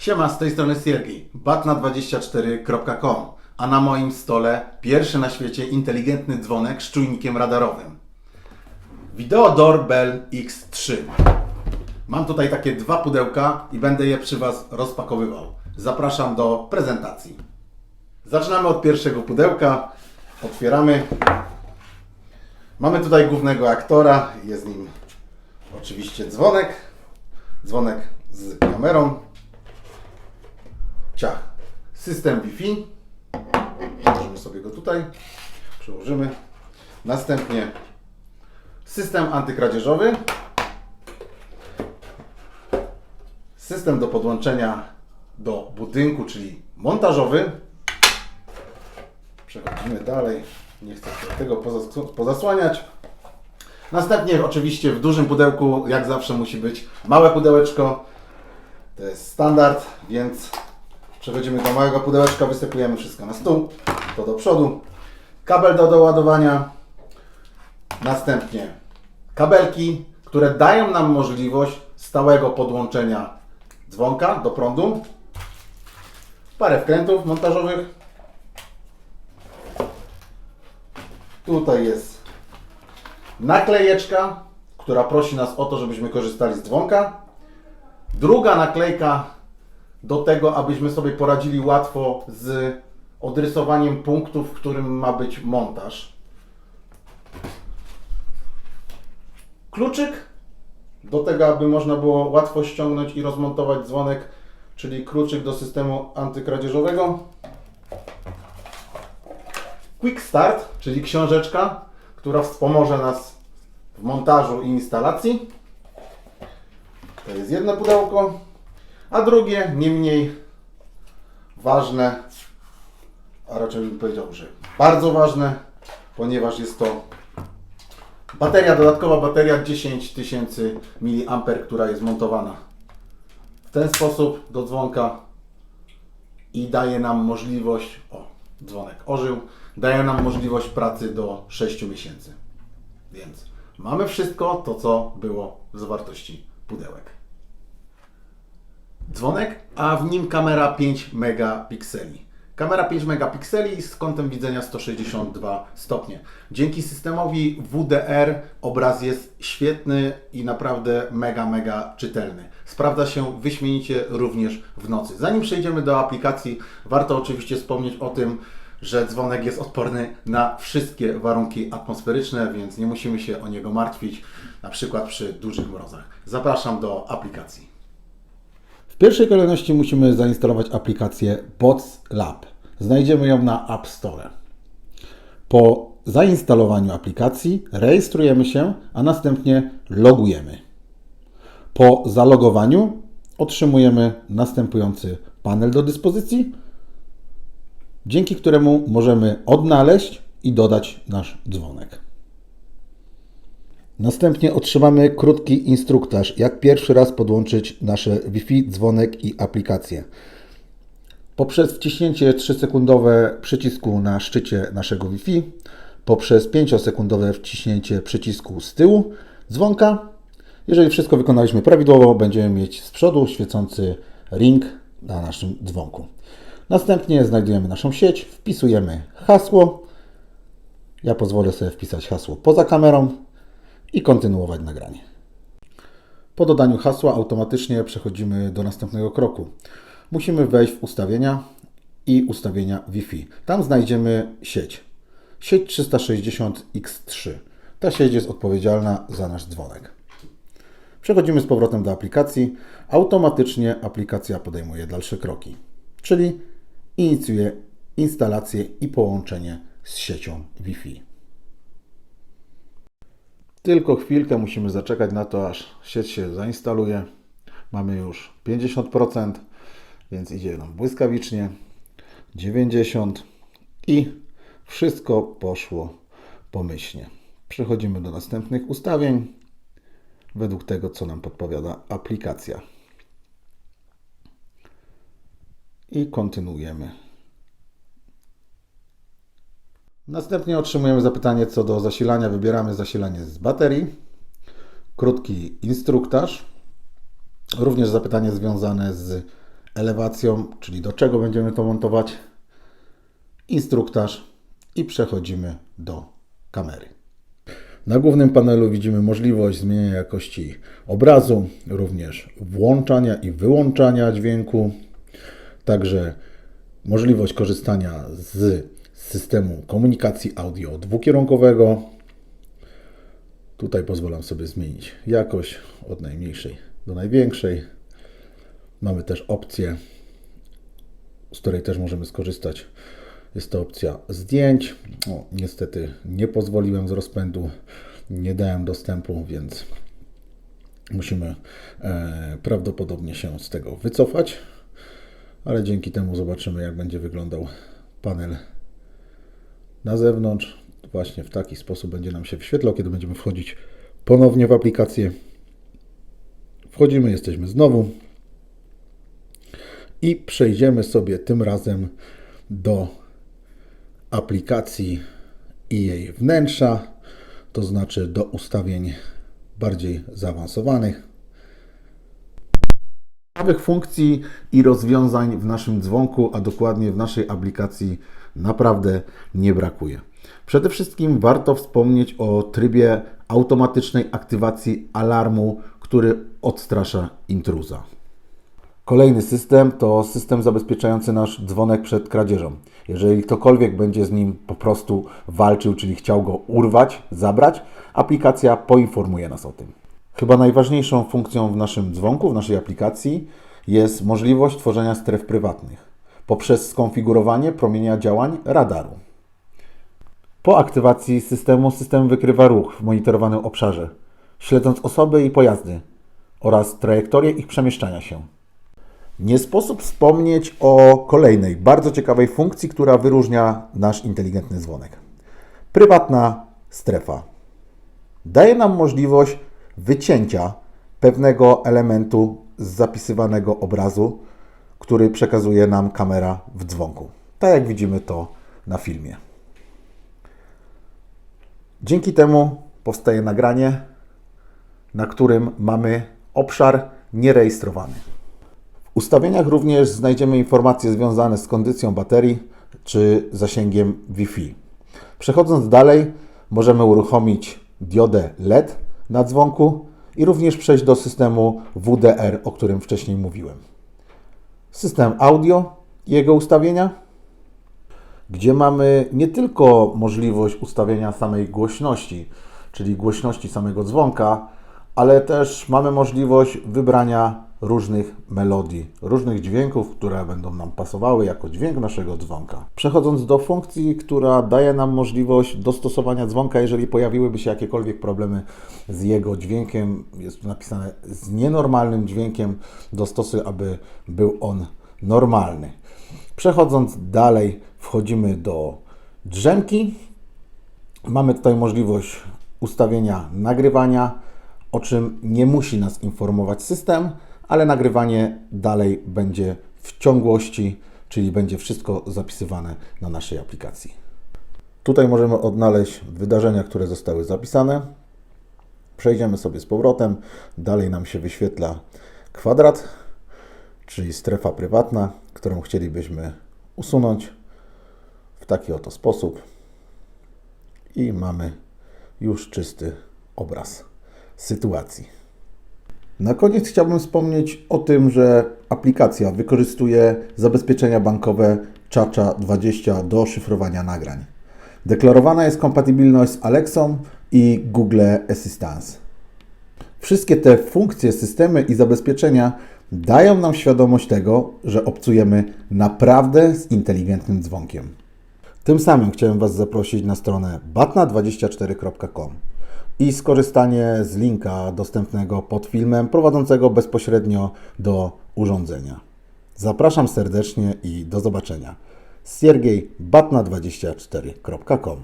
Siema, z tej strony Siergiej, batna24.com, a na moim stole pierwszy na świecie inteligentny dzwonek z czujnikiem radarowym. Video Doorbell X3. Mam tutaj takie dwa pudełka i będę je przy Was rozpakowywał. Zapraszam do prezentacji. Zaczynamy od pierwszego pudełka. Otwieramy. Mamy tutaj głównego aktora. Jest nim oczywiście dzwonek. Dzwonek z kamerą. Ciach. System Wi-Fi. Przełożymy sobie go tutaj. Przełożymy. Następnie system antykradzieżowy. System do podłączenia do budynku, czyli montażowy. Przechodzimy dalej. Nie chcę tego pozas- pozasłaniać. Następnie oczywiście w dużym pudełku, jak zawsze musi być małe pudełeczko. To jest standard, więc przechodzimy do małego pudełeczka, wysypujemy wszystko na stół. To do przodu. Kabel do doładowania. Następnie kabelki, które dają nam możliwość stałego podłączenia dzwonka do prądu. Parę wkrętów montażowych. Tutaj jest naklejeczka, która prosi nas o to, żebyśmy korzystali z dzwonka. Druga naklejka do tego, abyśmy sobie poradzili łatwo z odrysowaniem punktu, w którym ma być montaż. Kluczyk do tego, aby można było łatwo ściągnąć i rozmontować dzwonek, czyli kluczyk do systemu antykradzieżowego. Quick Start, czyli książeczka, która wspomoże nas w montażu i instalacji. To jest jedno pudełko, a drugie, nie mniej ważne, a raczej bym powiedział, że bardzo ważne, ponieważ jest to bateria, dodatkowa bateria 10 tysięcy mAh, która jest montowana w ten sposób do dzwonka i daje nam możliwość, o, dzwonek ożył, daje nam możliwość pracy do 6 miesięcy. Więc mamy wszystko to, co było z zawartości pudełek. Dzwonek, a w nim kamera 5 megapikseli. Kamera 5 megapikseli z kątem widzenia 162 stopnie. Dzięki systemowi WDR obraz jest świetny i naprawdę mega, mega czytelny. Sprawdza się wyśmienicie również w nocy. Zanim przejdziemy do aplikacji, warto oczywiście wspomnieć o tym, że dzwonek jest odporny na wszystkie warunki atmosferyczne, więc nie musimy się o niego martwić, na przykład przy dużych mrozach. Zapraszam do aplikacji. Pierwszej kolejności musimy zainstalować aplikację Bots Lab. Znajdziemy ją na App Store. Po zainstalowaniu aplikacji rejestrujemy się, a następnie logujemy. Po zalogowaniu otrzymujemy następujący panel do dyspozycji, dzięki któremu możemy odnaleźć i dodać nasz dzwonek. Następnie otrzymamy krótki instruktaż, jak pierwszy raz podłączyć nasze Wi-Fi, dzwonek i aplikację. Poprzez wciśnięcie 3-sekundowe przycisku na szczycie naszego Wi-Fi, poprzez 5-sekundowe wciśnięcie przycisku z tyłu dzwonka. Jeżeli wszystko wykonaliśmy prawidłowo, będziemy mieć z przodu świecący ring na naszym dzwonku. Następnie znajdujemy naszą sieć, wpisujemy hasło. Ja pozwolę sobie wpisać hasło poza kamerą i kontynuować nagranie. Po dodaniu hasła automatycznie przechodzimy do następnego kroku. Musimy wejść w ustawienia i ustawienia Wi-Fi. Tam znajdziemy sieć. Sieć 360X3. Ta sieć jest odpowiedzialna za nasz dzwonek. Przechodzimy z powrotem do aplikacji. Automatycznie aplikacja podejmuje dalsze kroki, czyli inicjuje instalację i połączenie z siecią Wi-Fi. Tylko chwilkę musimy zaczekać na to, aż sieć się zainstaluje. Mamy już 50%, więc idzie nam błyskawicznie. 90% i wszystko poszło pomyślnie. Przechodzimy do następnych ustawień według tego, co nam podpowiada aplikacja. I kontynuujemy. Następnie otrzymujemy zapytanie co do zasilania. Wybieramy zasilanie z baterii. Krótki instruktaż. Również zapytanie związane z elewacją, czyli do czego będziemy to montować, instruktaż i przechodzimy do kamery. Na głównym panelu widzimy możliwość zmieniania jakości obrazu, również włączania i wyłączania dźwięku, także możliwość korzystania z systemu komunikacji audio dwukierunkowego. Tutaj pozwalam sobie zmienić jakość od najmniejszej do największej. Mamy też opcję, z której też możemy skorzystać. Jest to opcja zdjęć. Niestety nie pozwoliłem z rozpędu, nie dałem dostępu, więc musimy e, prawdopodobnie się z tego wycofać. Ale dzięki temu zobaczymy, jak będzie wyglądał panel na zewnątrz. Właśnie w taki sposób będzie nam się wyświetlał, kiedy będziemy wchodzić ponownie w aplikację. Wchodzimy, jesteśmy znowu i przejdziemy sobie tym razem do aplikacji i jej wnętrza, to znaczy do ustawień bardziej zaawansowanych. Nowych funkcji i rozwiązań w naszym dzwonku, a dokładnie w naszej aplikacji naprawdę nie brakuje. Przede wszystkim warto wspomnieć o trybie automatycznej aktywacji alarmu, który odstrasza intruza. Kolejny system to system zabezpieczający nasz dzwonek przed kradzieżą. Jeżeli ktokolwiek będzie z nim po prostu walczył, czyli chciał go urwać, zabrać, aplikacja poinformuje nas o tym. Chyba najważniejszą funkcją w naszym dzwonku, w naszej aplikacji jest możliwość tworzenia stref prywatnych poprzez skonfigurowanie promienia działań radaru. Po aktywacji systemu, system wykrywa ruch w monitorowanym obszarze, śledząc osoby i pojazdy oraz trajektorię ich przemieszczania się. Nie sposób wspomnieć o kolejnej bardzo ciekawej funkcji, która wyróżnia nasz inteligentny dzwonek. Prywatna strefa. Daje nam możliwość wycięcia pewnego elementu z zapisywanego obrazu, który przekazuje nam kamera w dzwonku. Tak jak widzimy to na filmie. Dzięki temu powstaje nagranie, na którym mamy obszar nierejestrowany. W ustawieniach również znajdziemy informacje związane z kondycją baterii czy zasięgiem Wi-Fi. Przechodząc dalej, możemy uruchomić diodę LED na dzwonku i również przejść do systemu WDR, o którym wcześniej mówiłem. System audio i jego ustawienia, gdzie mamy nie tylko możliwość ustawienia samej głośności, czyli głośności samego dzwonka, ale też mamy możliwość wybrania różnych melodii, różnych dźwięków, które będą nam pasowały jako dźwięk naszego dzwonka. Przechodząc do funkcji, która daje nam możliwość dostosowania dzwonka, jeżeli pojawiłyby się jakiekolwiek problemy z jego dźwiękiem, jest tu napisane z nienormalnym dźwiękiem, dostosuj, aby był on normalny. Przechodząc dalej, wchodzimy do drzemki. Mamy tutaj możliwość ustawienia nagrywania, o czym nie musi nas informować system, ale nagrywanie dalej będzie w ciągłości, czyli będzie wszystko zapisywane na naszej aplikacji. Tutaj możemy odnaleźć wydarzenia, które zostały zapisane. Przejdziemy sobie z powrotem. Dalej nam się wyświetla kwadrat, czyli strefa prywatna, którą chcielibyśmy usunąć w taki oto sposób. I mamy już czysty obraz sytuacji. Na koniec chciałbym wspomnieć o tym, że aplikacja wykorzystuje zabezpieczenia bankowe Chacha 20 do szyfrowania nagrań. Deklarowana jest kompatybilność z Alexą i Google Assistance. Wszystkie te funkcje, systemy i zabezpieczenia dają nam świadomość tego, że obcujemy naprawdę z inteligentnym dzwonkiem. Tym samym chciałem Was zaprosić na stronę batna24.com i skorzystanie z linka dostępnego pod filmem prowadzącego bezpośrednio do urządzenia. Zapraszam serdecznie i do zobaczenia. Siergiej batna24.com